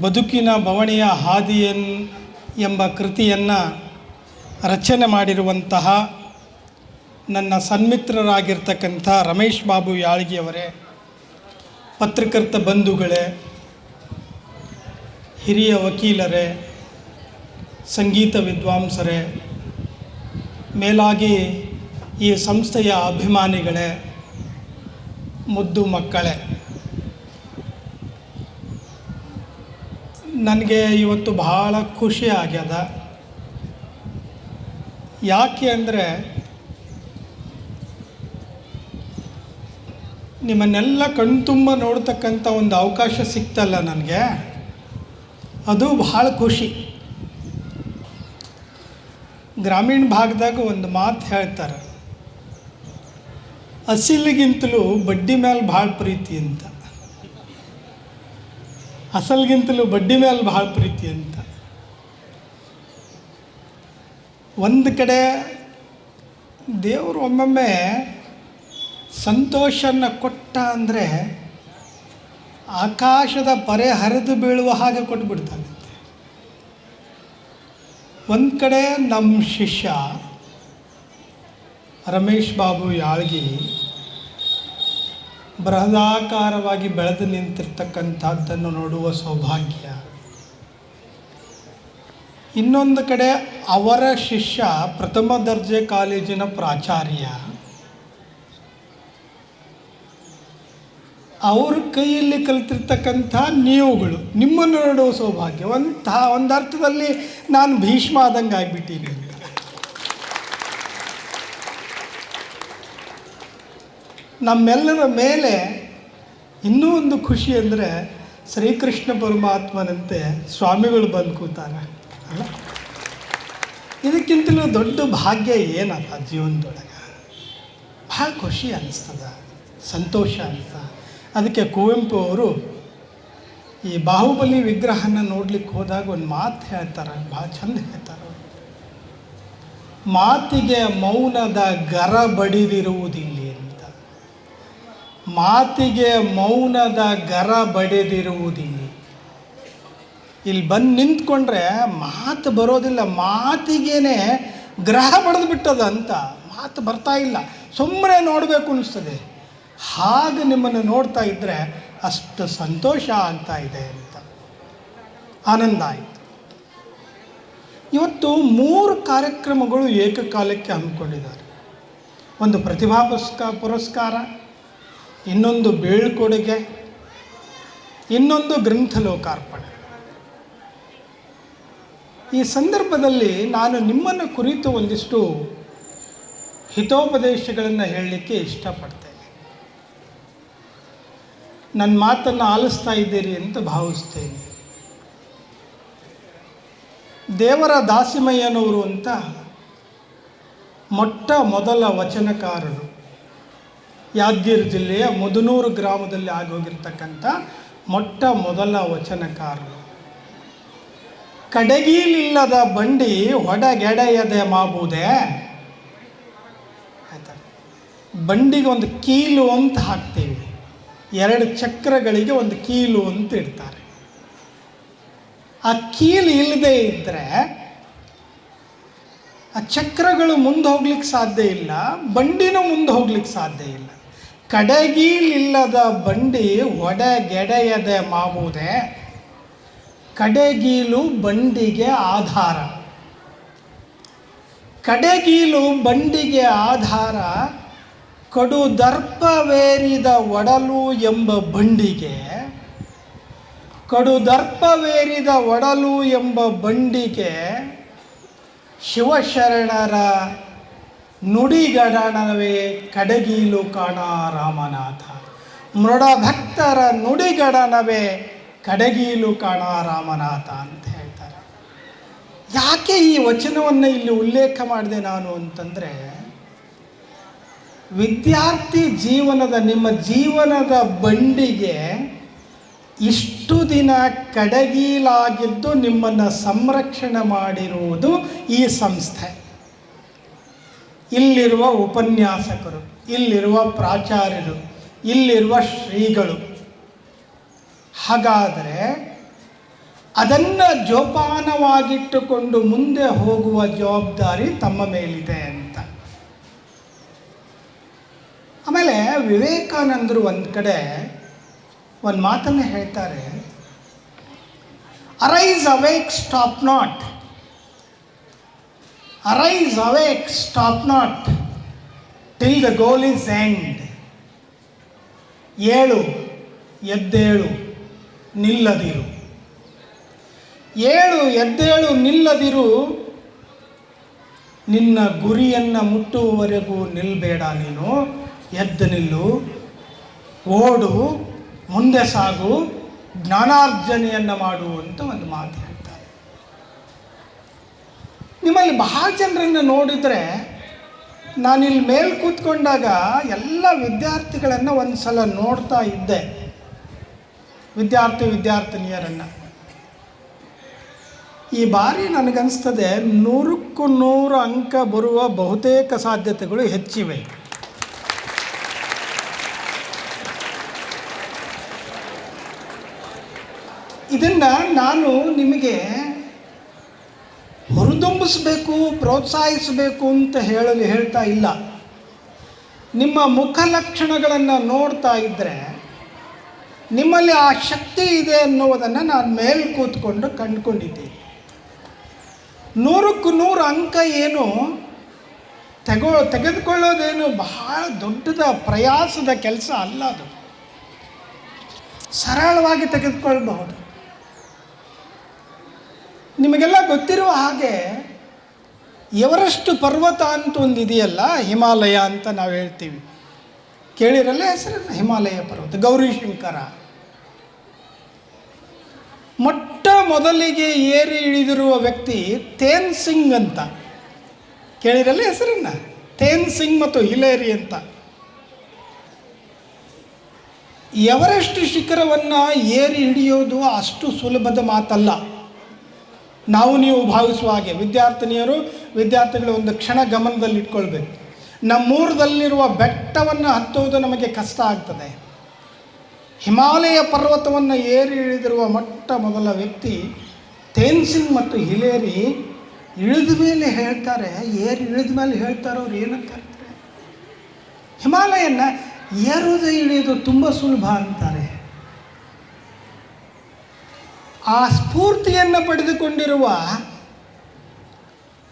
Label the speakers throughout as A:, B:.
A: ಬದುಕಿನ ಬವಣೆಯ ಹಾದಿಯನ್ ಎಂಬ ಕೃತಿಯನ್ನು ರಚನೆ ಮಾಡಿರುವಂತಹ ನನ್ನ ಸನ್ಮಿತ್ರರಾಗಿರ್ತಕ್ಕಂಥ ರಮೇಶ್ ಬಾಬು ಯಾಳ್ಗಿಯವರೇ, ಪತ್ರಕರ್ತ ಬಂಧುಗಳೇ, ಹಿರಿಯ ವಕೀಲರೇ, ಸಂಗೀತ ವಿದ್ವಾಂಸರೇ, ಮೇಲಾಗಿ ಈ ಸಂಸ್ಥೆಯ ಅಭಿಮಾನಿಗಳೇ, ಮುದ್ದು ಮಕ್ಕಳೇ. ನನಗೆ ಇವತ್ತು ಬಹಳ ಖುಷಿ ಆಗ್ಯದ. ಯಾಕೆ ಅಂದರೆ ನಿಮ್ಮನ್ನೆಲ್ಲ ಕಣ್ತುಂಬ ನೋಡ್ತಕ್ಕಂಥ ಒಂದು ಅವಕಾಶ ಸಿಕ್ತಲ್ಲ ನನಗೆ. ಅದು ಬಹಳ ಖುಷಿ. ಗ್ರಾಮೀಣ ಭಾಗದಾಗ ಒಂದು ಮಾತು ಹೇಳ್ತಾರೆ, ಅಸಿಲಿಗಿಂತಲೂ ಬಡ್ಡಿ ಮೇಲೆ ಭಾಳ ಪ್ರೀತಿ ಅಂತ. ಅಸಲ್ಗಿಂತಲೂ ಬಡ್ಡಿ ಮೇಲೆ ಭಾಳ ಪ್ರೀತಿ ಅಂತ. ಒಂದು ಕಡೆ ದೇವರು ಒಮ್ಮೊಮ್ಮೆ ಸಂತೋಷನ ಕೊಟ್ಟ ಅಂದರೆ ಆಕಾಶದ ಪರೆ ಹರಿದು ಬೀಳುವ ಹಾಗೆ ಕೊಟ್ಬಿಡ್ತಾನಂತೆ ಒಂದು ಕಡೆ ನಮ್ಮ ಶಿಷ್ಯ ರಮೇಶ್ ಬಾಬು ಯಾಳ್ಗಿ ಬೃಹದಾಕಾರವಾಗಿ ಬೆಳೆದು ನಿಂತಿರ್ತಕ್ಕಂಥದ್ದನ್ನು ನೋಡುವ ಸೌಭಾಗ್ಯ. ಇನ್ನೊಂದು ಕಡೆ ಅವರ ಶಿಷ್ಯ ಪ್ರಥಮ ದರ್ಜೆ ಕಾಲೇಜಿನ ಪ್ರಾಚಾರ್ಯ. ಅವ್ರ ಕೈಯಲ್ಲಿ ಕಲಿತಿರ್ತಕ್ಕಂಥ ನೀವುಗಳು ನಿಮ್ಮನ್ನು ನೋಡುವ ಸೌಭಾಗ್ಯ. ಒಂದು ಒಂದು ಅರ್ಥದಲ್ಲಿ ನಾನು ಭೀಷ್ಮ ಆದಂಗೆ ಆಗಿಬಿಟ್ಟೀನಿ ಅಂತ ನಮ್ಮೆಲ್ಲರ ಮೇಲೆ ಇನ್ನೂ ಒಂದು ಖುಷಿ ಅಂದರೆ ಶ್ರೀಕೃಷ್ಣ ಪರಮಾತ್ಮನಂತೆ ಸ್ವಾಮಿಗಳು ಬಂದು ಕೂತಾರೆ, ಅಲ್ಲ? ಇದಕ್ಕಿಂತಲೂ ದೊಡ್ಡ ಭಾಗ್ಯ ಏನಲ್ಲ ಜೀವನದೊಳಗೆ? ಭಾಳ ಖುಷಿ ಅನ್ನಿಸ್ತದ ಸಂತೋಷ ಅಂತ. ಅದಕ್ಕೆ ಕುವೆಂಪು ಅವರು ಈ ಬಾಹುಬಲಿ ವಿಗ್ರಹನ ನೋಡ್ಲಿಕ್ಕೆ ಹೋದಾಗ ಒಂದು ಮಾತು ಹೇಳ್ತಾರೆ, ಭಾಳ ಚಂದ ಹೇಳ್ತಾರೆ ಮಾತಿಗೆ ಮೌನದ ಗರ ಬಡಿದಿರುವುದಿಲ್ಲಿ ಮಾತಿಗೆ ಮೌನದ ಗರ ಬಡಿದಿರುವುದಿಲ್ಲ. ಇಲ್ಲಿ ಬಂದು ನಿಂತ್ಕೊಂಡ್ರೆ ಮಾತು ಬರೋದಿಲ್ಲ, ಮಾತಿಗೇನೆ ಗ್ರಹ ಬಡಿದು ಬಿಟ್ಟದ ಅಂತ ಮಾತು ಬರ್ತಾ ಇಲ್ಲ. ಸುಮ್ಮನೆ ನೋಡಬೇಕು ಅನಿಸ್ತದೆ. ಹಾಗೆ ನಿಮ್ಮನ್ನು ನೋಡ್ತಾ ಇದ್ದರೆ ಅಷ್ಟು ಸಂತೋಷ ಆಗ್ತಾ ಇದೆ ಅಂತ. ಆನಂದ ಆಯಿತು. ಇವತ್ತು ಮೂರು ಕಾರ್ಯಕ್ರಮಗಳು ಏಕಕಾಲಕ್ಕೆ ಹಮ್ಮಿಕೊಂಡಿದ್ದಾರೆ. ಒಂದು ಪ್ರತಿಭಾ ಪುರಸ್ಕಾರ ಪುರಸ್ಕಾರ ಇನ್ನೊಂದು ಬೀಳ್ಕೊಡುಗೆ, ಇನ್ನೊಂದು ಗ್ರಂಥ ಲೋಕಾರ್ಪಣೆ ಈ ಸಂದರ್ಭದಲ್ಲಿ ನಾನು ನಿಮ್ಮನ್ನು ಕುರಿತು ಒಂದಿಷ್ಟು ಹಿತೋಪದೇಶಗಳನ್ನು ಹೇಳಲಿಕ್ಕೆ ಇಷ್ಟಪಡ್ತೇನೆ. ನನ್ನ ಮಾತನ್ನು ಆಲಿಸ್ತಾ ಇದ್ದೀರಿ ಅಂತ ಭಾವಿಸ್ತೇನೆ. ದೇವರ ದಾಸಿಮಯ್ಯನವರು ಅಂತ ಮೊಟ್ಟ ಮೊದಲ ವಚನಕಾರರು ಯಾದಗಿರಿ ಜಿಲ್ಲೆಯ ಮುದನೂರು ಗ್ರಾಮದಲ್ಲಿ ಆಗೋಗಿರ್ತಕ್ಕಂಥ ಮೊಟ್ಟ ಮೊದಲ ವಚನಕಾರರು. ಕಡಗೀಲಿಲ್ಲದ ಬಂಡಿ ಹೊಡಗೆಡೆಯದೆ ಮಾಬುದೆ. ಆಯ್ತಾ? ಬಂಡಿಗೆ ಒಂದು ಕೀಲು ಅಂತ ಹಾಕ್ತೀವಿ. ಎರಡು ಚಕ್ರಗಳಿಗೆ ಒಂದು ಕೀಲು ಅಂತ ಇಡ್ತಾರೆ. ಆ ಕೀಲು ಇಲ್ಲದೆ ಇದ್ದರೆ ಆ ಚಕ್ರಗಳು ಮುಂದೆ ಹೋಗ್ಲಿಕ್ಕೆ ಸಾಧ್ಯ ಇಲ್ಲ, ಬಂಡಿನೂ ಮುಂದೆ ಹೋಗ್ಲಿಕ್ಕೆ ಸಾಧ್ಯ ಇಲ್ಲ. ಕಡೆಗೀಲಿಲ್ಲದ ಬಂಡಿ ಒಡೆಗೆಡೆಯದೆ ಮಾವುದೆ. ಕಡೆಗೀಲು ಬಂಡಿಗೆ ಆಧಾರ. ಕಡೆಗೀಲು ಬಂಡಿಗೆ ಆಧಾರ ಕಡು ದರ್ಪವೇರಿದ ಒಡಲು ಎಂಬ ಬಂಡಿಗೆ. ಕಡು ದರ್ಪವೇರಿದ ಒಡಲು ಎಂಬ ಬಂಡಿಗೆ ಶಿವಶರಣರ ನುಡಿಗಡನವೇ ಕಡಗೀಲು ಕಾಣ ರಾಮನಾಥ. ಮೃಡಭಕ್ತರ ನುಡಿಗಡನವೇ ಕಡಗೀಲು ಕಾಣ ರಾಮನಾಥ ಅಂತ ಹೇಳ್ತಾರೆ. ಯಾಕೆ ಈ ವಚನವನ್ನು ಇಲ್ಲಿ ಉಲ್ಲೇಖ ಮಾಡಿದೆ ನಾನು ಅಂತಂದರೆ, ವಿದ್ಯಾರ್ಥಿ ಜೀವನದ ನಿಮ್ಮ ಜೀವನದ ಬಂಡಿಗೆ ಇಷ್ಟು ದಿನ ಕಡಗೀಲಾಗಿದ್ದು ನಿಮ್ಮನ್ನು ಸಂರಕ್ಷಣೆ ಮಾಡಿರುವುದು ಈ ಸಂಸ್ಥೆ. ಇಲ್ಲಿರುವ ಉಪನ್ಯಾಸಕರು, ಇಲ್ಲಿರುವ ಪ್ರಾಚಾರ್ಯರು, ಇಲ್ಲಿರುವ ಶ್ರೀಗಳು. ಹಾಗಾದರೆ ಅದನ್ನು ಜೋಪಾನವಾಗಿಟ್ಟುಕೊಂಡು ಮುಂದೆ ಹೋಗುವ ಜವಾಬ್ದಾರಿ ತಮ್ಮ ಮೇಲಿದೆ ಅಂತ. ಆಮೇಲೆ ವಿವೇಕಾನಂದರು ಒಂದು ಕಡೆ ಒಂದು ಮಾತನ್ನು ಹೇಳ್ತಾರೆ arise awake stop not arise awake stop not till the goal is end ಏಳು, ಎದ್ದೇಳು, ನಿಲ್ಲದಿರು. ಏಳು, ಎದ್ದೇಳು, ನಿಲ್ಲದಿರು. ನಿನ್ನ ಗುರಿಯನ್ನು ಮುಟ್ಟುವವರೆಗೂ ನಿಲ್ಲಬೇಡ ನೀನು. ಎದ್ದು ನಿಲ್ಲು. ಓಡು, ಮುಂದೆ ಸಾಗು. ಜ್ಞಾನಾರ್ಜನೆಯನ್ನು ಮಾಡು ಅಂತ ಒಂದು ಮಾತು. ನಿಮ್ಮಲ್ಲಿ ಬಹಳ ಜನರನ್ನು ನೋಡಿದರೆ ನಾನಿಲ್ಲಿ ಮೇಲೆ ಕೂತ್ಕೊಂಡಾಗ ಎಲ್ಲ ವಿದ್ಯಾರ್ಥಿಗಳನ್ನು ಒಂದು ಸಲ ನೋಡ್ತಾ ಇದ್ದೆ. ವಿದ್ಯಾರ್ಥಿ ವಿದ್ಯಾರ್ಥಿನಿಯರನ್ನು. ಈ ಬಾರಿ ನನಗನ್ನಿಸ್ತದೆ ನೂರಕ್ಕೂ ನೂರು ಅಂಕ ಬರುವ ಬಹುತೇಕ ಸಾಧ್ಯತೆಗಳು ಹೆಚ್ಚಿವೆ. ಇದನ್ನು ನಾನು ನಿಮಗೆ ಹುರಿದುಂಬಿಸ್ಬೇಕು ಪ್ರೋತ್ಸಾಹಿಸಬೇಕು ಅಂತ ಹೇಳಲು ಹೇಳ್ತಾ ಇಲ್ಲ. ನಿಮ್ಮ ಮುಖ ಲಕ್ಷಣಗಳನ್ನು ನೋಡ್ತಾ ಇದ್ದರೆ ನಿಮ್ಮಲ್ಲಿ ಆ ಶಕ್ತಿ ಇದೆ ಅನ್ನುವುದನ್ನು ನಾನು ಮೇಲೆ ಕೂತ್ಕೊಂಡು ಕಂಡುಕೊಂಡಿದ್ದೀನಿ. ನೂರಕ್ಕೂ ನೂರು ಅಂಕ ಏನು ತೆಗೋ, ತೆಗೆದುಕೊಳ್ಳೋದೇನು ಬಹಳ ದೊಡ್ಡದ ಪ್ರಯಾಸದ ಕೆಲಸ ಅಲ್ಲ ಅದು. ಸರಳವಾಗಿ ತೆಗೆದುಕೊಳ್ಬಹುದು. ನಿಮಗೆಲ್ಲ ಗೊತ್ತಿರುವ ಹಾಗೆ ಎವರೆಸ್ಟ್ ಪರ್ವತ ಅಂತ ಒಂದು ಇದೆಯಲ್ಲ, ಹಿಮಾಲಯ ಅಂತ ನಾವು ಹೇಳ್ತೀವಿ. ಕೇಳಿರಲ್ಲ ಹೆಸರನ್ನ? ಹಿಮಾಲಯ ಪರ್ವತ, ಗೌರಿ ಶಂಕರ. ಮೊಟ್ಟ ಮೊದಲಿಗೆ ಏರಿ ಇಳಿದಿರುವ ವ್ಯಕ್ತಿ ತೇನ್ ಸಿಂಗ್ ಅಂತ. ಕೇಳಿರಲ್ಲ ಹೆಸರನ್ನ? ತೇನ್ ಸಿಂಗ್ ಮತ್ತು ಹಿಲೇರಿ ಅಂತ. ಎವರೆಸ್ಟ್ ಶಿಖರವನ್ನು ಏರಿ ಹಿಡಿಯೋದು ಅಷ್ಟು ಸುಲಭದ ಮಾತಲ್ಲ. ನಾವು ನೀವು ಭಾವಿಸುವ ಹಾಗೆ. ವಿದ್ಯಾರ್ಥಿನಿಯರು, ವಿದ್ಯಾರ್ಥಿಗಳು ಒಂದು ಕ್ಷಣ ಗಮನದಲ್ಲಿ ಇಟ್ಕೊಳ್ಬೇಕು ನಮ್ಮೂರದಲ್ಲಿರುವ ಬೆಟ್ಟವನ್ನು ಹತ್ತುವುದು ನಮಗೆ ಕಷ್ಟ ಆಗ್ತದೆ. ಹಿಮಾಲಯ ಪರ್ವತವನ್ನು ಏರಿ ಇಳಿದಿರುವ ಮೊಟ್ಟ ಮೊದಲ ವ್ಯಕ್ತಿ ತೇನ್ಸಿಂಗ್ ಮತ್ತು ಹಿಲೇರಿ ಇಳಿದ ಮೇಲೆ ಹೇಳ್ತಾರೆ, ಏರಿ ಇಳಿದ ಮೇಲೆ ಹೇಳ್ತಾರೆ, ಅವ್ರು ಏನಂತ ಹೇಳ್ತಾರೆ? ಹಿಮಾಲಯನ ಏರೋದು ಇಳಿಯೋದು ತುಂಬ ಸುಲಭ ಅಂತಾರೆ ಆ ಸ್ಫೂರ್ತಿಯನ್ನು ಪಡೆದುಕೊಂಡಿರುವ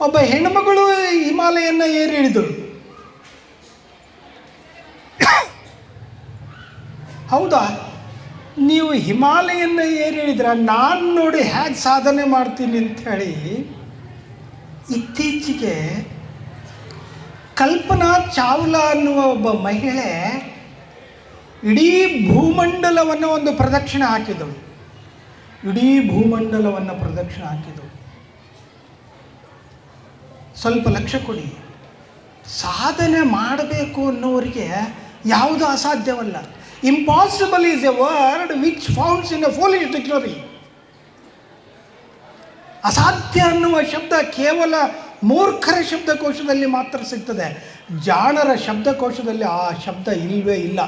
A: ಒಬ್ಬ ಹೆಣ್ಮಗಳು ಹಿಮಾಲಯನ್ನು ಏರಿ ಇಳಿದಳು ಹೌದಾ? ನೀವು ಹಿಮಾಲಯನ ಏರಿ ಇಳಿದ್ರ ನಾನು ನೋಡಿ ಹೇಗೆ ಸಾಧನೆ ಮಾಡ್ತೀನಿ ಅಂತ ಹೇಳಿ ಇತ್ತೀಚೆಗೆ ಕಲ್ಪನಾ ಚಾವ್ಲಾ ಅನ್ನುವ ಒಬ್ಬ ಮಹಿಳೆ ಇಡೀ ಭೂಮಂಡಲವನ್ನು ಒಂದು ಪ್ರದಕ್ಷಿಣೆ ಹಾಕಿದಳು. ಇಡೀ ಭೂಮಂಡಲವನ್ನು ಪ್ರದಕ್ಷಿಣೆ ಹಾಕಿದಳು ಸ್ವಲ್ಪ ಲಕ್ಷ್ಯ ಕೊಡಿ. ಸಾಧನೆ ಮಾಡಬೇಕು ಅನ್ನೋರಿಗೆ ಯಾವುದು ಅಸಾಧ್ಯವಲ್ಲ. Impossible is a word which founds in a foolish dictionary ಅಸಾಧ್ಯ ಅನ್ನುವ ಶಬ್ದ ಕೇವಲ ಮೂರ್ಖರ ಶಬ್ದಕೋಶದಲ್ಲಿ ಮಾತ್ರ ಸಿಗ್ತದೆ. ಜಾಣರ ಶಬ್ದಕೋಶದಲ್ಲಿ ಆ ಶಬ್ದ ಇಲ್ಲವೇ ಇಲ್ಲ.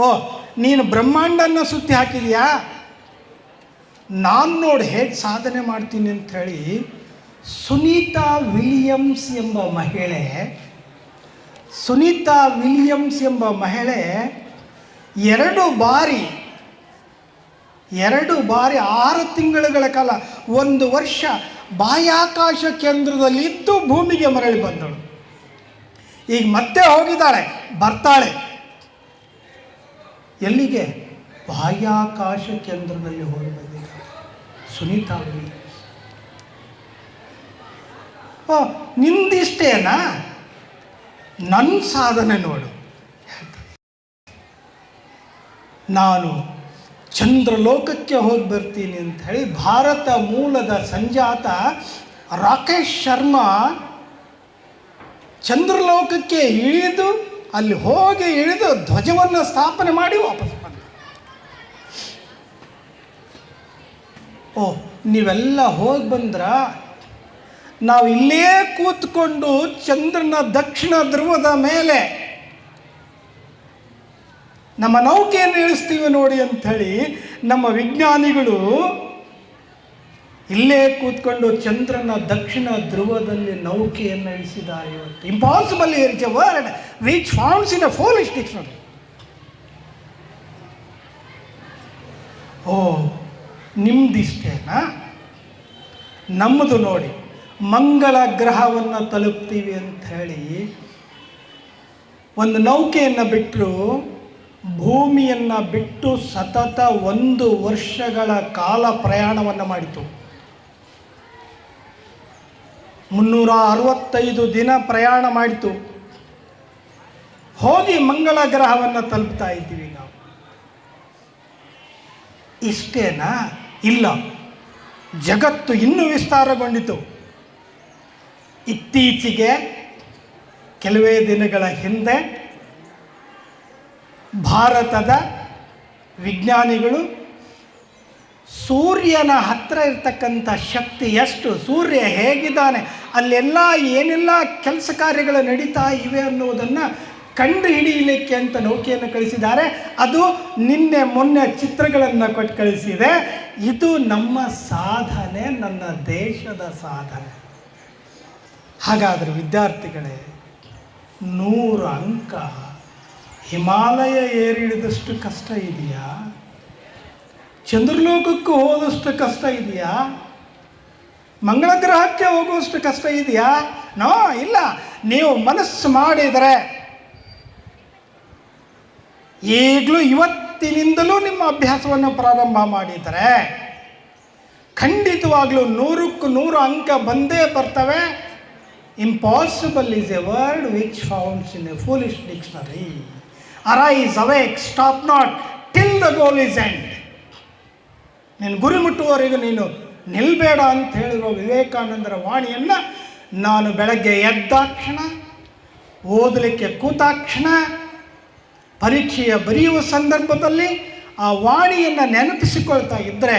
A: ಓ, ನೀನು ಬ್ರಹ್ಮಾಂಡನ ಸುತ್ತಿ ಹಾಕಿದ್ಯಾ? ನಾನು ನೋಡಿ ಹೇಗೆ ಸಾಧನೆ ಮಾಡ್ತೀನಿ ಅಂಥೇಳಿ ಸುನೀತಾ ವಿಲಿಯಮ್ಸ್ ಎಂಬ ಮಹಿಳೆ, ಸುನೀತಾ ವಿಲಿಯಮ್ಸ್ ಎಂಬ ಮಹಿಳೆ ಎರಡು ಬಾರಿ ಎರಡು ಬಾರಿ ಆರು ತಿಂಗಳುಗಳ ಕಾಲ ಒಂದು ವರ್ಷ ಬಾಹ್ಯಾಕಾಶ ಕೇಂದ್ರದಲ್ಲಿ ಇದ್ದು ಭೂಮಿಗೆ ಮರಳಿ ಬಂದಳು. ಈಗ ಮತ್ತೆ ಹೋಗಿದ್ದಾಳೆ, ಬರ್ತಾಳೆ. ಎಲ್ಲಿಗೆ? ಬಾಹ್ಯಾಕಾಶ ಕೇಂದ್ರದಲ್ಲಿ ಹೋಗಿ ಸುನೀತಾ ವಿಲಿಯಮ್ಸ್ ಓ ನಿಂದಿಷ್ಟೇನಾ? ನನ್ನ ಸಾಧನೆ ನೋಡು. ನಾನು ಚಂದ್ರಲೋಕಕ್ಕೆ ಹೋಗಿ ಬರ್ತೀನಿ ಅಂತ ಹೇಳಿ ಭಾರತ ಮೂಲದ ಸಂಜಾತ ರಾಕೇಶ್ ಶರ್ಮಾ ಚಂದ್ರಲೋಕಕ್ಕೆ ಇಳಿದು, ಅಲ್ಲಿ ಹೋಗಿ ಇಳಿದು ಧ್ವಜವನ್ನು ಸ್ಥಾಪನೆ ಮಾಡಿ ವಾಪಸ್ ಬಂದ ಓ, ನೀವೆಲ್ಲ ಹೋಗಿ ಬಂದ್ರ ನಾವು ಇಲ್ಲೇ ಕೂತ್ಕೊಂಡು ಚಂದ್ರನ ದಕ್ಷಿಣ ಧ್ರುವದ ಮೇಲೆ ನಮ್ಮ ನೌಕೆಯನ್ನು ಇಳಿಸ್ತೀವಿ ನೋಡಿ ಅಂಥೇಳಿ ನಮ್ಮ ವಿಜ್ಞಾನಿಗಳು ಇಲ್ಲೇ ಕೂತ್ಕೊಂಡು ಚಂದ್ರನ ದಕ್ಷಿಣ ಧ್ರುವದಲ್ಲಿ ನೌಕೆಯನ್ನು ಇಳಿಸಿದ್ದಾರೆ ಇವತ್ತು. Impossible is a word which founds in a foolish dictionary ಓ ನಿಮ್ದಿಷ್ಟೇನಾ? ನಮ್ಮದು ನೋಡಿ, ಮಂಗಳ ಗ್ರಹವನ್ನು ತಲುಪ್ತೀವಿ ಅಂತ ಹೇಳಿ ಒಂದು ನೌಕೆಯನ್ನು ಬಿಟ್ಟರು ಭೂಮಿಯನ್ನು ಬಿಟ್ಟು ಸತತ ಒಂದು ವರ್ಷಗಳ ಕಾಲ ಪ್ರಯಾಣವನ್ನು ಮಾಡಿತು. ಮುನ್ನೂರ ಅರವತ್ತೈದು ದಿನ ಪ್ರಯಾಣ ಮಾಡಿತು. ಹೋಗಿ ಮಂಗಳ ಗ್ರಹವನ್ನು ತಲುಪ್ತಾ ಇದ್ದೀವಿ ನಾವು. ಇಷ್ಟೇನಾ? ಇಲ್ಲ. ಜಗತ್ತು ಇನ್ನೂ ವಿಸ್ತಾರಗೊಂಡಿತು. ಇತ್ತೀಚೆಗೆ ಕೆಲವೇ ದಿನಗಳ ಹಿಂದೆ ಭಾರತದ ವಿಜ್ಞಾನಿಗಳು ಸೂರ್ಯನ ಹತ್ತಿರ ಇರ್ತಕ್ಕಂಥ ಶಕ್ತಿ ಎಷ್ಟು? ಸೂರ್ಯ ಹೇಗಿದ್ದಾನೆ? ಅಲ್ಲೆಲ್ಲ ಏನೆಲ್ಲ ಕೆಲಸ ಕಾರ್ಯಗಳು ನಡೀತಾ ಇವೆ ಅನ್ನುವುದನ್ನು ಕಂಡು ಹಿಡಿಯಲಿಕ್ಕೆ ಅಂತ ನೌಕೆಯನ್ನು ಕಳಿಸಿದ್ದಾರೆ. ಅದು ನಿನ್ನೆ ಮೊನ್ನೆ ಚಿತ್ರಗಳನ್ನು ಕೊಟ್ಟು ಕಳಿಸಿದೆ. ಇದು ನಮ್ಮ ಸಾಧನೆ, ನನ್ನ ದೇಶದ ಸಾಧನೆ. ಹಾಗಾದರೆ ವಿದ್ಯಾರ್ಥಿಗಳೇ, ನೂರು ಅಂಕ ಹಿಮಾಲಯ ಏರಿಳಿದಷ್ಟು ಕಷ್ಟ ಇದೆಯಾ? ಚಂದ್ರಲೋಕಕ್ಕೂ ಹೋದಷ್ಟು ಕಷ್ಟ ಇದೆಯಾ? ಮಂಗಳ ಗ್ರಹಕ್ಕೆ ಹೋಗುವಷ್ಟು ಕಷ್ಟ ಇದೆಯಾ? ನೋ, ಇಲ್ಲ. ನೀವು ಮನಸ್ಸು ಮಾಡಿದರೆ ಈಗಲೂ ಇವತ್ತಿನಿಂದಲೂ ನಿಮ್ಮ ಅಭ್ಯಾಸವನ್ನು ಪ್ರಾರಂಭ ಮಾಡಿದರೆ ಖಂಡಿತವಾಗ್ಲೂ ನೂರಕ್ಕೂ ನೂರು ಅಂಕ ಬಂದೇ ಬರ್ತವೆ. Impossible is a word which founds in a foolish dictionary arise awake stop not till the goal is end ನೀನು ಗುರಿ ಮುಟ್ಟುವವರೆಗೂ ನೀನು ನಿಲ್ಬೇಡ ಅಂತ ಹೇಳಿರುವ ವಿವೇಕಾನಂದರ ವಾಣಿಯನ್ನು ನಾನು ಬೆಳಗ್ಗೆ ಎದ್ದಾಕ್ಷಣ ಓದಲಿಕ್ಕೆ ಕೂತಾಕ್ಷಣ ಪರೀಕ್ಷೆಯ ಬರೆಯುವ ಸಂದರ್ಭದಲ್ಲಿ ಆ ವಾಣಿಯನ್ನು ನೆನಪಿಸಿಕೊಳ್ತಾ ಇದ್ದರೆ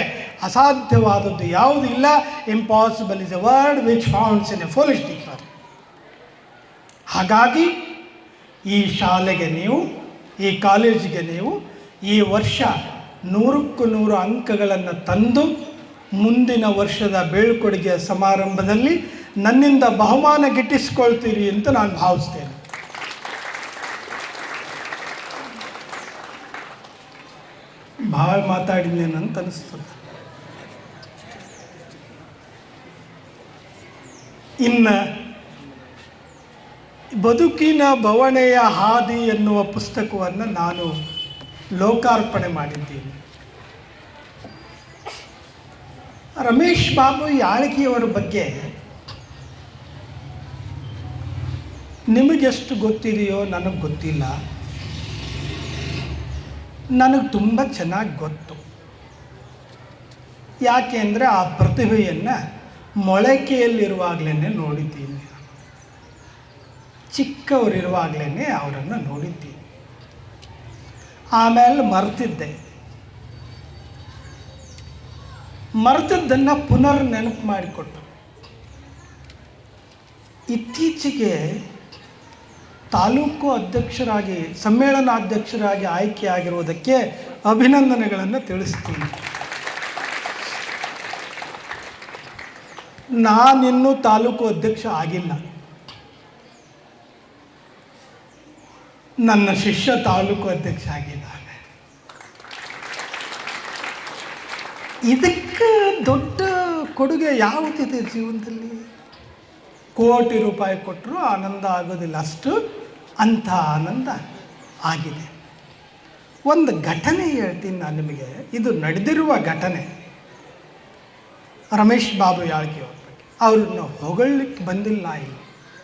A: ಅಸಾಧ್ಯವಾದದ್ದು ಯಾವುದೂ ಇಲ್ಲ. Impossible is a word which founds in a foolish dictionary ಹಾಗಾಗಿ ಈ ಶಾಲೆಗೆ ನೀವು, ಈ ಕಾಲೇಜಿಗೆ ನೀವು ಈ ವರ್ಷ ನೂರಕ್ಕೂ ನೂರು ಅಂಕಗಳನ್ನು ತಂದು ಮುಂದಿನ ವರ್ಷದ ಬೀಳ್ಕೊಡುಗೆಯ ಸಮಾರಂಭದಲ್ಲಿ ನನ್ನಿಂದ ಬಹುಮಾನ ಗಿಟ್ಟಿಸಿಕೊಳ್ತೀರಿ ಅಂತ ನಾನು ಭಾವಿಸ್ತೇನೆ. ಭಾಳ ಅಂತ ಅನಿಸ್ತದೆ. ಇನ್ನು ಬದುಕಿನ ಬವಣೆಯ ಹಾದಿ ಎನ್ನುವ ಪುಸ್ತಕವನ್ನು ನಾನು ಲೋಕಾರ್ಪಣೆ ಮಾಡಿದ್ದೀನಿ. ರಮೇಶ್ ಬಾಬು ಯಾಳಗಿಯವರ ಬಗ್ಗೆ ನಿಮಗೆಷ್ಟು ಗೊತ್ತಿದೆಯೋ ನನಗೆ ಗೊತ್ತಿಲ್ಲ. ನನಗೆ ತುಂಬ ಚೆನ್ನಾಗಿ ಗೊತ್ತು. ಯಾಕೆ ಅಂದರೆ ಆ ಪ್ರತಿಭೆಯನ್ನು ಮೊಳಕೆಯಲ್ಲಿರುವಾಗಲೇ ನೋಡಿದ್ದೀನಿ. ಚಿಕ್ಕವರಿರುವಾಗಲೇ ಅವರನ್ನು ನೋಡಿದ್ದೀನಿ. ಆಮೇಲೆ ಮರೆತಿದ್ದೆ. ಮರೆತದ್ದನ್ನು ಪುನರ್ ನೆನಪು ಮಾಡಿಕೊಟ್ಟು. ಇತ್ತೀಚೆಗೆ ತಾಲೂಕು ಅಧ್ಯಕ್ಷರಾಗಿ ಸಮ್ಮೇಳನಾಧ್ಯಕ್ಷರಾಗಿ ಆಯ್ಕೆಯಾಗಿರುವುದಕ್ಕೆ ಅಭಿನಂದನೆಗಳನ್ನು ತಿಳಿಸ್ತೀನಿ. ನಾನಿನ್ನೂ ತಾಲೂಕು ಅಧ್ಯಕ್ಷ ಆಗಿಲ್ಲ. ನನ್ನ ಶಿಷ್ಯ ತಾಲೂಕು ಅಧ್ಯಕ್ಷ ಆಗಿದ್ದಾನೆ. ಇದಕ್ಕೆ ದೊಡ್ಡ ಕೊಡುಗೆ ಯಾವುದಿದೆ ಜೀವನದಲ್ಲಿ? ಕೋಟಿ ರೂಪಾಯಿ ಕೊಟ್ಟರು ಆನಂದ ಆಗೋದಿಲ್ಲ. ಅಷ್ಟು ಅಂಥ ಆನಂದ ಆಗಿದೆ. ಒಂದು ಘಟನೆ ಹೇಳ್ತೀನಿ ನಾನು ನಿಮಗೆ. ಇದು ನಡೆದಿರುವ ಘಟನೆ. ರಮೇಶ್ ಬಾಬು ಯಾಳ್ಕೆ ಅವ್ರ ಬಗ್ಗೆ. ಅವ್ರನ್ನ ಹೊಗಳಲಿಕ್ಕೆ ಬಂದಿಲ್ಲ ಇಲ್ಲ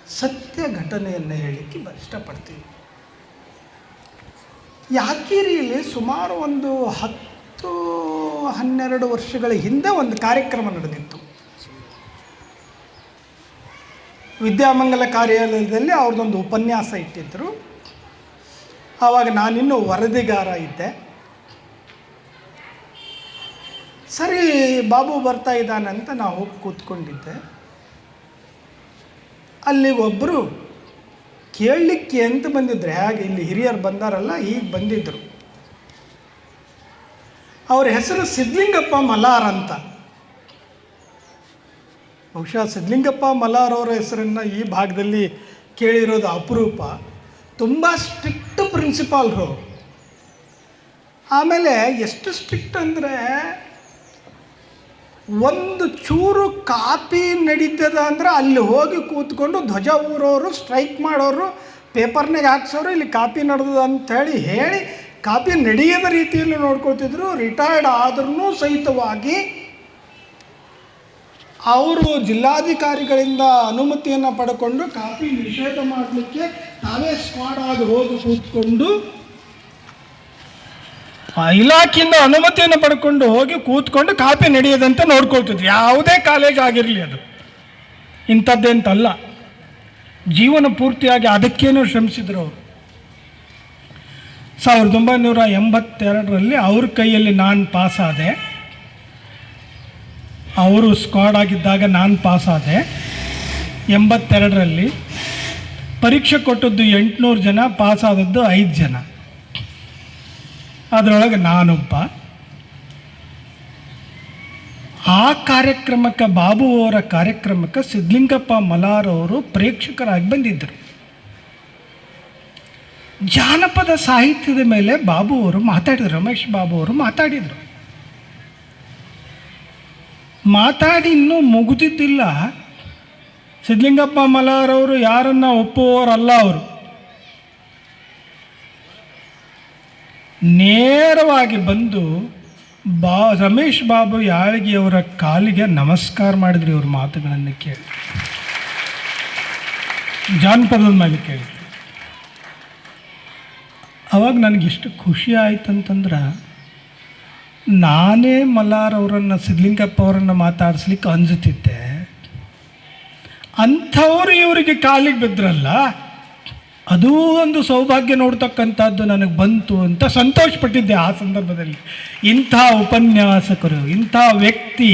A: ಸತ್ಯ ಘಟನೆಯನ್ನು ಹೇಳಲಿಕ್ಕೆ ಇಷ್ಟಪಡ್ತೀನಿ. ಯಾದಗಿರಿಯಲ್ಲಿ ಸುಮಾರು ಒಂದು ಹತ್ತು, ಹನ್ನೆರಡು ವರ್ಷಗಳ ಹಿಂದೆ ಒಂದು ಕಾರ್ಯಕ್ರಮ ನಡೆದಿತ್ತು. ವಿದ್ಯಾಮಂಗಲ ಕಾರ್ಯಾಲಯದಲ್ಲಿ ಅವ್ರದ್ದೊಂದು ಉಪನ್ಯಾಸ ಇಟ್ಟಿದ್ದರು ಆವಾಗ ನಾನಿನ್ನೂ ವರದಿಗಾರ ಇದ್ದೆ. ಸರಿ, ಬಾಬು ಬರ್ತಾ ಇದ್ದಾನಂತ ನಾವು ಹೋಗಿ ಕೂತ್ಕೊಂಡಿದ್ದೆ. ಅಲ್ಲಿ ಒಬ್ಬರು ಕೇಳಲಿಕ್ಕೆ ಅಂತ ಬಂದಿದ್ರು. ಹೇಗೆ ಇಲ್ಲಿ ಹಿರಿಯರು ಬಂದಾರಲ್ಲ ಈಗ ಬಂದಿದ್ದರು ಅವ್ರ ಹೆಸರು ಸಿದ್ಲಿಂಗಪ್ಪ ಮಲಾರ್ ಅಂತ. ಬಹುಶಃ ಸಿದ್ಲಿಂಗಪ್ಪ ಮಲ್ಲಾರ್ ಅವರ ಹೆಸರನ್ನು ಈ ಭಾಗದಲ್ಲಿ ಕೇಳಿರೋದು ಅಪರೂಪ. ತುಂಬ ಸ್ಟ್ರಿಕ್ಟ್ ಪ್ರಿನ್ಸಿಪಾಲ್ರು ಆಮೇಲೆ ಎಷ್ಟು ಸ್ಟ್ರಿಕ್ಟ್ ಅಂದರೆ ಒಂದು ಚೂರು ಕಾಪಿ ನಡೀತದ ಅಂದ್ರೆ ಅಲ್ಲಿ ಹೋಗಿ ಕೂತ್ಕೊಂಡು ಧ್ವಜ ಊರೋರು ಸ್ಟ್ರೈಕ್ ಮಾಡೋರು ಪೇಪರ್ನಾಗ ಹಾಕ್ಸೋರು, ಇಲ್ಲಿ ಕಾಪಿ ನಡೆದದ ಅಂಥೇಳಿ ಹೇಳಿ ಕಾಪಿ ನಡೆಯದ ರೀತಿಯಲ್ಲಿ ನೋಡ್ಕೊಳ್ತಿದ್ರು. ರಿಟೈರ್ಡ್ ಆದ್ರೂ ಸಹಿತವಾಗಿ ಅವರು ಜಿಲ್ಲಾಧಿಕಾರಿಗಳಿಂದ ಅನುಮತಿಯನ್ನು ಪಡ್ಕೊಂಡು ಕಾಫಿ ನಿಷೇಧ ಮಾಡಲಿಕ್ಕೆ ತಾವೇ ಸ್ಕ್ವಾಡ್ ಆಗಿ ಹೋಗಿ ಕೂತ್ಕೊಂಡು ಇಲಾಖೆಯಿಂದ ಅನುಮತಿಯನ್ನು ಪಡ್ಕೊಂಡು ಹೋಗಿ ಕೂತ್ಕೊಂಡು ಕಾಫಿ ನಡೆಯದಂತೆ ನೋಡ್ಕೊಳ್ತಿದ್ರು. ಯಾವುದೇ ಕಾಲೇಜ್ ಆಗಿರಲಿ ಅದು. ಇಂಥದ್ದೇಂತಲ್ಲ. ಜೀವನ ಪೂರ್ತಿಯಾಗಿ ಅದಕ್ಕೇನೋ ಶ್ರಮಿಸಿದ್ರು ಅವರು. ಸಾವಿರದ ಒಂಬೈನೂರ ಎಂಬತ್ತೆರಡರಲ್ಲಿ ಅವ್ರ ಕೈಯಲ್ಲಿ ನಾನು ಪಾಸಾದೆ ಅವರು ಸ್ಕ್ವಾಡ್ ಆಗಿದ್ದಾಗ ನಾನು ಪಾಸ್ ಆದೆ ಎಂಬತ್ತೆರಡರಲ್ಲಿ ಪರೀಕ್ಷೆ ಕೊಟ್ಟದ್ದು ಎಂಟುನೂರು ಜನ ಪಾಸ್ ಆದದ್ದು ಐದು ಜನ. ಅದರೊಳಗೆ ನಾನೊಬ್ಬ. ಆ ಕಾರ್ಯಕ್ರಮಕ್ಕೆ, ಬಾಬು ಅವರ ಕಾರ್ಯಕ್ರಮಕ್ಕೆ ಸಿದ್ಲಿಂಗಪ್ಪ ಮಲಾರ್ ಅವರು ಪ್ರೇಕ್ಷಕರಾಗಿ ಬಂದಿದ್ದರು. ಜಾನಪದ ಸಾಹಿತ್ಯದ ಮೇಲೆ ಬಾಬು ಅವರು ಮಾತಾಡಿದರು, ರಮೇಶ್ ಬಾಬು ಅವರು ಮಾತಾಡಿದರು. ಮಾತಾಡಿ ಇನ್ನೂ ಮುಗಿದಿದ್ದಿಲ್ಲ. ಸಿದ್ಧಲಿಂಗಪ್ಪ ಮಲಾರವರು ಯಾರನ್ನ ಒಪ್ಪುವವರಲ್ಲ ಅವರು. ನೇರವಾಗಿ ಬಂದು ಬಾ, ರಮೇಶ್ ಬಾಬು ಯಾಳಿಗೆಯವರ ಕಾಲಿಗೆ ನಮಸ್ಕಾರ ಮಾಡಿದ್ರು ಇವ್ರ ಮಾತುಗಳನ್ನು ಕೇಳಿ. ಜಾನಪದದ ಮೇಲೆ ಕೇಳಿ ಅವಾಗ ನನಗಿಷ್ಟು ಖುಷಿ ಆಯ್ತಂತಂದ್ರೆ ನಾನೇ ಮಲ್ಲಾರ್ ಅವರನ್ನು, ಸಿದ್ಲಿಂಗಪ್ಪ ಅವರನ್ನು ಮಾತಾಡಿಸ್ಲಿಕ್ಕೆ ಅಂಜುತ್ತಿದ್ದೆ. ಅಂಥವ್ರು ಇವರಿಗೆ ಕಾಲಿಗೆ ಬಿದ್ರಲ್ಲ, ಅದೂ ಒಂದು ಸೌಭಾಗ್ಯ ನೋಡ್ತಕ್ಕಂಥದ್ದು ನನಗೆ ಬಂತು ಅಂತ ಸಂತೋಷಪಟ್ಟಿದ್ದೆ ಆ ಸಂದರ್ಭದಲ್ಲಿ. ಇಂಥ ಉಪನ್ಯಾಸಕರು, ಇಂಥ ವ್ಯಕ್ತಿ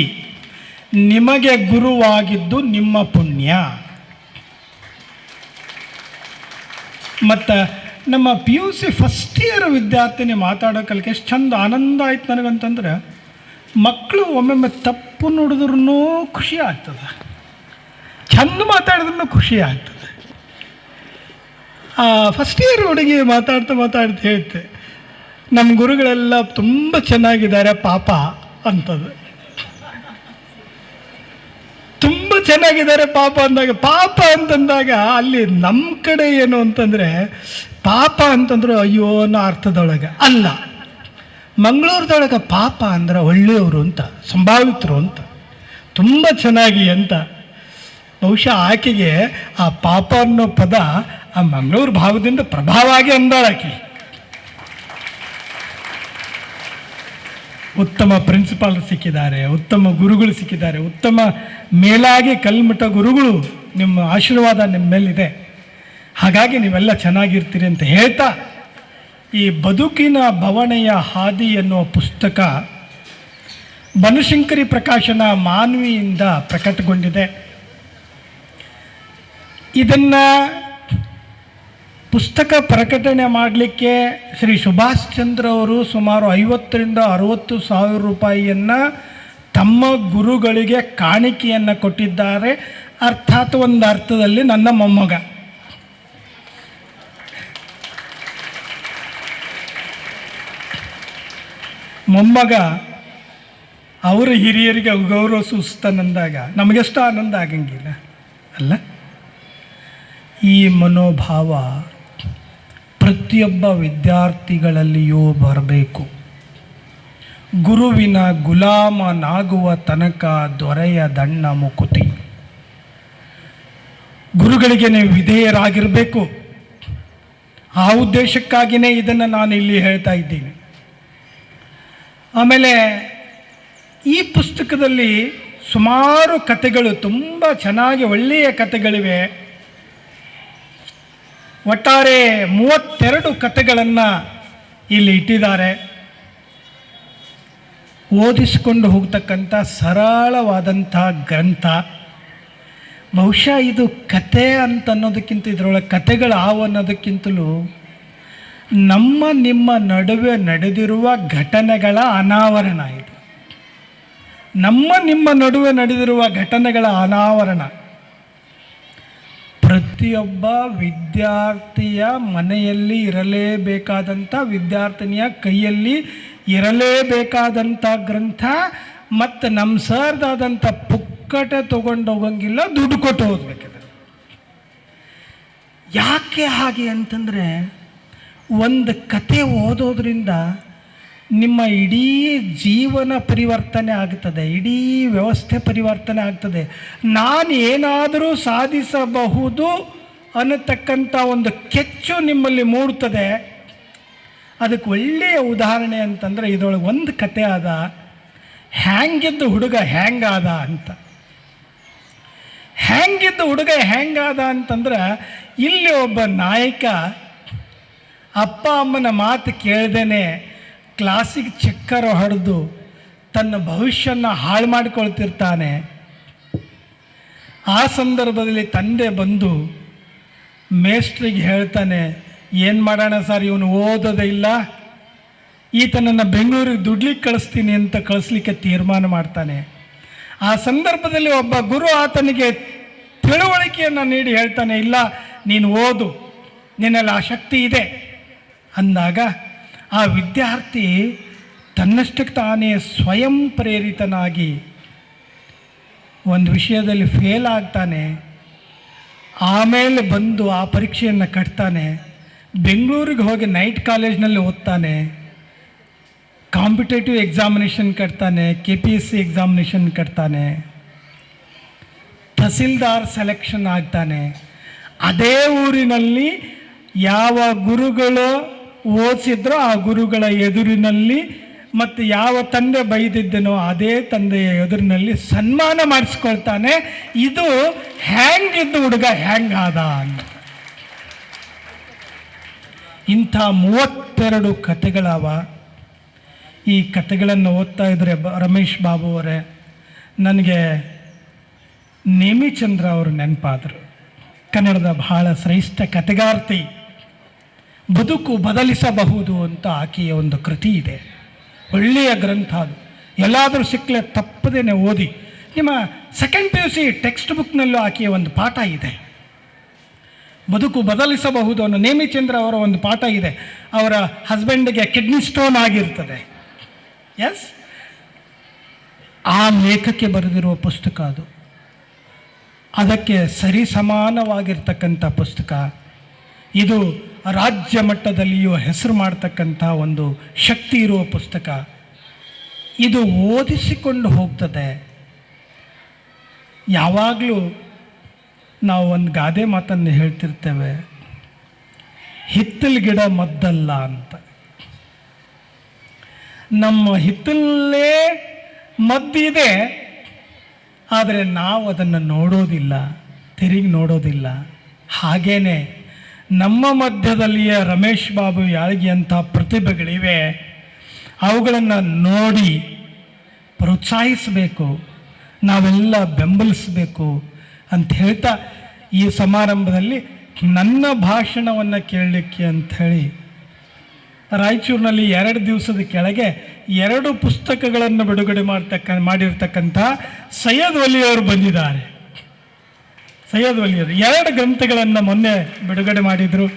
A: ನಿಮಗೆ ಗುರುವಾಗಿದ್ದು ನಿಮ್ಮ ಪುಣ್ಯ. ಮತ್ತು ನಮ್ಮ P U C first year ವಿದ್ಯಾರ್ಥಿನಿ ಮಾತಾಡೋ ಕಲಿಕೆ ಎಷ್ಟು ಚಂದ ಆನಂದ ಆಯ್ತು ನನಗಂತಂದ್ರೆ ಮಕ್ಕಳು ಒಮ್ಮೊಮ್ಮೆ ತಪ್ಪು ನೋಡಿದ್ರೂ ಖುಷಿ ಆಗ್ತದೆ. ಚಂದ ಮಾತಾಡಿದ್ರೂ ಖುಷಿ ಆಗ್ತದೆ. ಫಸ್ಟ್ ಇಯರ್ ಹುಡುಗಿ ಮಾತಾಡ್ತಾ ಮಾತಾಡ್ತಾ ಹೇಳ್ತೆ ನಮ್ಮ ಗುರುಗಳೆಲ್ಲ ತುಂಬ ಚೆನ್ನಾಗಿದ್ದಾರೆ ಪಾಪ ಅಂತದ್ದು ತುಂಬ ಚೆನ್ನಾಗಿದ್ದಾರೆ ಪಾಪ, ಅಂದಾಗ, ಪಾಪ, ಅಂತಂದಾಗ ಅಲ್ಲಿ ನಮ್ಮ ಕಡೆ ಏನು ಅಂತಂದರೆ ಪಾಪ ಅಂತಂದ್ರೆ ಅಯ್ಯೋ ಅನ್ನೋ ಅರ್ಥದೊಳಗೆ ಅಲ್ಲ. ಮಂಗಳೂರದೊಳಗೆ ಪಾಪ ಅಂದ್ರೆ ಒಳ್ಳೆಯವರು ಅಂತ, ಸಂಭಾವಿತರು ಅಂತ, ತುಂಬ ಚೆನ್ನಾಗಿ ಅಂತ. ಬಹುಶಃ ಆಕೆಗೆ ಆ ಪಾಪ ಅನ್ನೋ ಪದ ಆ ಮಂಗಳೂರು ಭಾವದಿಂದ ಪ್ರಭಾವ ಆಗಿ ಅಂದಾಳ ಆಕೆ. ಉತ್ತಮ ಪ್ರಿನ್ಸಿಪಾಲ್ ಸಿಕ್ಕಿದ್ದಾರೆ, ಉತ್ತಮ ಗುರುಗಳು ಸಿಕ್ಕಿದ್ದಾರೆ, ಉತ್ತಮ ಮೇಲಾಗಿ ಕಲ್ಮಠ ಗುರುಗಳು ನಿಮ್ಮ ಆಶೀರ್ವಾದ ನಿಮ್ಮ ಮೇಲಿದೆ ಹಾಗಾಗಿ ನೀವೆಲ್ಲ ಚೆನ್ನಾಗಿರ್ತೀರಿ ಅಂತ ಹೇಳ್ತಾ ಈ ಬದುಕಿನ ಭವನೆಯ ಹಾದಿ ಎನ್ನುವ ಪುಸ್ತಕ ಬನಶಂಕರಿ ಪ್ರಕಾಶನ ಮಾನ್ವಿಯಿಂದ ಪ್ರಕಟಗೊಂಡಿದೆ. ಇದನ್ನು ಪುಸ್ತಕ ಪ್ರಕಟಣೆ ಮಾಡಲಿಕ್ಕೆ ಶ್ರೀ ಸುಭಾಷ್ ಚಂದ್ರ ಅವರು ಸುಮಾರು ಐವತ್ತರಿಂದ ಅರುವತ್ತು ಸಾವಿರ ರೂಪಾಯಿಯನ್ನು ತಮ್ಮ ಗುರುಗಳಿಗೆ ಕಾಣಿಕೆಯನ್ನು ಕೊಟ್ಟಿದ್ದಾರೆ. ಅರ್ಥಾತ್ ಒಂದು ಅರ್ಥದಲ್ಲಿ ನನ್ನ ಮೊಮ್ಮಗ. ಮೊಮ್ಮಗ, ಅವರ ಹಿರಿಯರಿಗೆ ಗೌರವ ಸೂಚಿಸ್ತಾನಂದಾಗ ನಮಗೆಷ್ಟು ಆನಂದ ಆಗಂಗಿಲ್ಲ, ಅಲ್ಲ? ಈ ಮನೋಭಾವ ಪ್ರತಿಯೊಬ್ಬ ವಿದ್ಯಾರ್ಥಿಗಳಲ್ಲಿಯೂ ಬರಬೇಕು. ಗುರುವಿನ ಗುಲಾಮನಾಗುವ ತನಕ ದೊರೆಯ ದಣ್ಣ ಮುಕುತಿ. ಗುರುಗಳಿಗೆ ನೀವು ವಿಧೇಯರಾಗಿರಬೇಕು. ಆ ಉದ್ದೇಶಕ್ಕಾಗಿಯೇ ಇದನ್ನು ನಾನು ಇಲ್ಲಿ ಹೇಳ್ತಾ ಇದ್ದೀನಿ. ಆಮೇಲೆ ಈ ಪುಸ್ತಕದಲ್ಲಿ ಸುಮಾರು ಕಥೆಗಳು, ತುಂಬ ಚೆನ್ನಾಗಿ ಒಳ್ಳೆಯ ಕಥೆಗಳಿವೆ. ಒಟ್ಟಾರೆ ಮೂವತ್ತೆರಡು ಕಥೆಗಳನ್ನು ಇಲ್ಲಿ ಇಟ್ಟಿದ್ದಾರೆ. ಓದಿಸಿಕೊಂಡು ಹೋಗ್ತಕ್ಕಂಥ ಸರಳವಾದಂಥ ಗ್ರಂಥ. ಬಹುಶಃ ಇದು ಕತೆ ಅಂತ ಅನ್ನೋದಕ್ಕಿಂತ ಇದರೊಳಗೆ ಕತೆಗಳು ಆವು ಅನ್ನೋದಕ್ಕಿಂತಲೂ ನಮ್ಮ ನಿಮ್ಮ ನಡುವೆ ನಡೆದಿರುವ ಘಟನೆಗಳ ಅನಾವರಣ ಇದು. ನಮ್ಮ ನಿಮ್ಮ ನಡುವೆ ನಡೆದಿರುವ ಘಟನೆಗಳ ಅನಾವರಣ. ಪ್ರತಿಯೊಬ್ಬ ವಿದ್ಯಾರ್ಥಿಯ ಮನೆಯಲ್ಲಿ ಇರಲೇಬೇಕಾದಂಥ ವಿದ್ಯಾರ್ಥಿನಿಯ ಕೈಯಲ್ಲಿ ಇರಲೇಬೇಕಾದಂಥ ಗ್ರಂಥ ಮತ್ತು ನಮ್ಮ ಸರ್ದಾದಂಥ ಪುಕ್ಕಟೆ ತೊಗೊಂಡು ಹೋಗಂಗಿಲ್ಲ, ದುಡ್ಡು ಕೊಟ್ಟು ಓದಬೇಕಿದೆ. ಯಾಕೆ ಹಾಗೆ ಅಂತಂದರೆ ಒಂದು ಕತೆ ಓದೋದ್ರಿಂದ ನಿಮ್ಮ ಇಡೀ ಜೀವನ ಪರಿವರ್ತನೆ ಆಗ್ತದೆ, ಇಡೀ ವ್ಯವಸ್ಥೆ ಪರಿವರ್ತನೆ ಆಗ್ತದೆ. ನಾನು ಏನಾದರೂ ಸಾಧಿಸಬಹುದು ಅನ್ನತಕ್ಕಂಥ ಒಂದು ಕೆಚ್ಚು ನಿಮ್ಮಲ್ಲಿ ಮೂಡ್ತದೆ. ಅದಕ್ಕೆ ಒಳ್ಳೆಯ ಉದಾಹರಣೆ ಅಂತಂದರೆ ಇದರೊಳಗೆ ಒಂದು ಕತೆ ಆದ, ಹ್ಯಾಂಗಿದ್ದು ಹುಡುಗ ಹ್ಯಾಂಗಾದ ಅಂತ. ಹ್ಯಾಂಗಿದ್ದ ಹುಡುಗ ಹ್ಯಾಂಗಾದ ಅಂತಂದ್ರೆ, ಇಲ್ಲಿ ಒಬ್ಬ ನಾಯಕ ಅಪ್ಪ ಅಮ್ಮನ ಮಾತು ಕೇಳ್ದೇನೆ ಕ್ಲಾಸಿಗೆ ಚಕ್ಕರ ಹೊಡೆದು ತನ್ನ ಭವಿಷ್ಯನ ಹಾಳು ಮಾಡಿಕೊಳ್ತಿರ್ತಾನೆ. ಆ ಸಂದರ್ಭದಲ್ಲಿ ತಂದೆ ಬಂದು ಮೇಸ್ಟ್ರಿಗೆ ಹೇಳ್ತಾನೆ, ಏನು ಮಾಡೋಣ ಸರ್, ಇವನು ಓದೋದೇ ಇಲ್ಲ. ಈತನನ್ನು ಬೆಂಗಳೂರಿಗೆ ದುಡ್ಲಿಕ್ಕೆ ಕಳಿಸ್ತೀನಿ ಅಂತ ಕಳಿಸ್ಲಿಕ್ಕೆ ತೀರ್ಮಾನ ಮಾಡ್ತಾನೆ. ಆ ಸಂದರ್ಭದಲ್ಲಿ ಒಬ್ಬ ಗುರು ಆತನಿಗೆ ತಿಳುವಳಿಕೆಯನ್ನು ನೀಡಿ ಹೇಳ್ತಾನೆ, ಇಲ್ಲ, ನೀನು ಓದು. ನಿನ್ನಲ್ಲಿ ಆ ಶಕ್ತಿ ಇದೆ. ಅಂದಾಗ ಆ ವಿದ್ಯಾರ್ಥಿ ತನ್ನಷ್ಟಕ್ಕೆ ತಾನೇ ಸ್ವಯಂ ಪ್ರೇರಿತನಾಗಿ ಒಂದು ವಿಷಯದಲ್ಲಿ ಫೇಲ್ ಆಗ್ತಾನೆ, ಆಮೇಲೆ ಬಂದು ಆ ಪರೀಕ್ಷೆಯನ್ನು ಕಟ್ತಾನೆ, ಬೆಂಗಳೂರಿಗೆ ಹೋಗಿ ನೈಟ್ ಕಾಲೇಜ್ನಲ್ಲಿ ಓದ್ತಾನೆ competitive examination ಕಟ್ತಾನೆ K P S C examination ಕಟ್ತಾನೆ, tahsildar selection ಆಗ್ತಾನೆ. ಅದೇ ಊರಿನಲ್ಲಿ ಯಾವ ಗುರುಗಳು ಓದಿಸಿದ್ರೋ ಆ ಗುರುಗಳ ಎದುರಿನಲ್ಲಿ ಮತ್ತು ಯಾವ ತಂದೆ ಬೈದಿದ್ದನೋ ಅದೇ ತಂದೆಯ ಎದುರಿನಲ್ಲಿ ಸನ್ಮಾನ ಮಾಡಿಸ್ಕೊಳ್ತಾನೆ. ಇದು ಹ್ಯಾಂಗಿದ್ದು ಹುಡುಗ ಹ್ಯಾಂಗ್ ಆದ ಅಂತ. ಇಂಥ ಮೂವತ್ತೆರಡು ಕಥೆಗಳವ. ಈ ಕಥೆಗಳನ್ನು ಓದ್ತಾ ಇದ್ದರೆ ಬ ರಮೇಶ್ ಬಾಬು ಅವರೇ, ನನಗೆ ನೇಮಿಚಂದ್ರ ಅವರು ನೆನಪಾದರು. ಕನ್ನಡದ ಬಹಳ ಶ್ರೇಷ್ಠ ಕಥೆಗಾರ್ತಿ. ಬದುಕು ಬದಲಿಸಬಹುದು ಅಂತ ಆಕೆಯ ಒಂದು ಕೃತಿ ಇದೆ. ಒಳ್ಳೆಯ ಗ್ರಂಥ ಅದು. ಎಲ್ಲಾದರೂ ಸಿಕ್ಕಲೆ ತಪ್ಪದೇ ಓದಿ. ನಿಮ್ಮ second P U C text ಬುಕ್ನಲ್ಲೂ ಆಕೆಯ ಒಂದು ಪಾಠ ಇದೆ. ಬದುಕು ಬದಲಿಸಬಹುದು ಅನ್ನೋ ನೇಮಿಚಂದ್ರ ಅವರ ಒಂದು ಪಾಠ ಇದೆ. ಅವರ ಹಸ್ಬೆಂಡ್ಗೆ ಕಿಡ್ನಿ ಸ್ಟೋನ್ ಆಗಿರ್ತದೆ. ಎಸ್ ಆ ಲೇಖಕ್ಕೆ ಬರೆದಿರುವ ಪುಸ್ತಕ ಅದು. ಅದಕ್ಕೆ ಸರಿ ಸಮಾನವಾಗಿರ್ತಕ್ಕಂಥ ಪುಸ್ತಕ. ಇದು ರಾಜ್ಯ ಮಟ್ಟದಲ್ಲಿಯೂ ಹೆಸರು ಮಾಡ್ತಕ್ಕಂಥ ಒಂದು ಶಕ್ತಿ ಇರುವ ಪುಸ್ತಕ. ಇದು ಓದಿಸಿಕೊಂಡು ಹೋಗ್ತದೆ. ಯಾವಾಗಲೂ ನಾವು ಒಂದು ಗಾದೆ ಮಾತನ್ನು ಹೇಳ್ತಿರ್ತೇವೆ. ಹಿತ್ತಲ್ ಗಿಡ ಮದ್ದಲ್ಲ ಅಂತ. ನಮ್ಮ ಹಿತ್ತಲೇ ಮದ್ದಿದೆ ಆದರೆ ನಾವು ಅದನ್ನು ನೋಡೋದಿಲ್ಲ, ತಿರುಗಿ ನೋಡೋದಿಲ್ಲ. ಹಾಗೇನೆ ನಮ್ಮ ಮಧ್ಯದಲ್ಲಿಯೇ ರಮೇಶ್ ಬಾಬು ಯಾರಿಗೆ ಅಂತ ಪ್ರತಿಭೆಗಳಿವೆ, ಅವುಗಳನ್ನು ನೋಡಿ ಪ್ರೋತ್ಸಾಹಿಸಬೇಕು, ನಾವೆಲ್ಲ ಬೆಂಬಲಿಸಬೇಕು ಅಂತ ಹೇಳ್ತಾ ಈ ಸಮಾರಂಭದಲ್ಲಿ ನನ್ನ ಭಾಷಣವನ್ನು ಕೇಳಲಿಕ್ಕೆ ಅಂಥೇಳಿ ರಾಯಚೂರಿನಲ್ಲಿ ಎರಡು ದಿವಸದ ಕೆಳಗೆ ಎರಡು ಪುಸ್ತಕಗಳನ್ನು ಬಿಡುಗಡೆ ಮಾಡ್ತಕ್ಕ ಮಾಡಿರ್ತಕ್ಕಂಥ ಸೈಯದ್ ಒಲಿಯವರು ಬಂದಿದ್ದಾರೆ. ಸೈಯದ್ ವಲಿಯರ್ ಎರಡು ಗ್ರಂಥಗಳನ್ನು ಮೊನ್ನೆ ಬಿಡುಗಡೆ ಮಾಡಿದರು.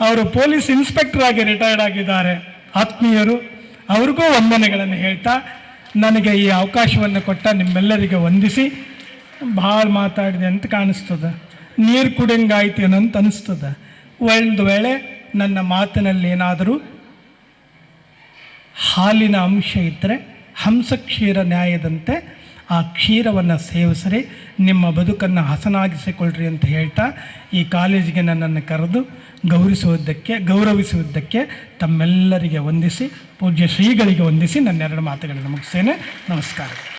A: ಅವರು ಪೊಲೀಸ್ ಇನ್ಸ್ಪೆಕ್ಟರ್ ಆಗಿ ರಿಟೈರ್ಡ್ ಆಗಿದ್ದಾರೆ. ಆತ್ಮೀಯರು, ಅವ್ರಿಗೂ ವಂದನೆಗಳನ್ನು ಹೇಳ್ತಾ ನನಗೆ ಈ ಅವಕಾಶವನ್ನು ಕೊಟ್ಟ ನಿಮ್ಮೆಲ್ಲರಿಗೆ ವಂದಿಸಿ. ಭಾಳ ಮಾತಾಡಿದೆ ಅಂತ ಕಾಣಿಸ್ತದೆ. ನೀರು ಕುಡಿಯಂಗಾಯ್ತೇನೋ ಅಂತ ಅನಿಸ್ತದೆ. ಒಂದು ವೇಳೆ ನನ್ನ ಮಾತಿನಲ್ಲಿ ಏನಾದರೂ ಹಾಲಿನ ಅಂಶ ಇದ್ದರೆ ಹಂಸಕ್ಷೀರ ನ್ಯಾಯದಂತೆ ಆ ಕ್ಷೀರವನ್ನು ಸೇವಿಸ್ರಿ, ನಿಮ್ಮ ಬದುಕನ್ನು ಹಸನಾಗಿಸಿಕೊಳ್ಳ್ರಿ ಅಂತ ಹೇಳ್ತಾ ಈ ಕಾಲೇಜಿಗೆ ನನ್ನನ್ನು ಕರೆದು ಗೌರವಿಸುವುದಕ್ಕೆ ಗೌರವಿಸುವುದಕ್ಕೆ ತಮ್ಮೆಲ್ಲರಿಗೆ ವಂದಿಸಿ, ಪೂಜ್ಯ ಶ್ರೀಗಳಿಗೆ ವಂದಿಸಿ ನನ್ನೆರಡು ಮಾತುಗಳನ್ನು ಮುಗಿಸ್ತೇನೆ. ನಮಸ್ಕಾರ.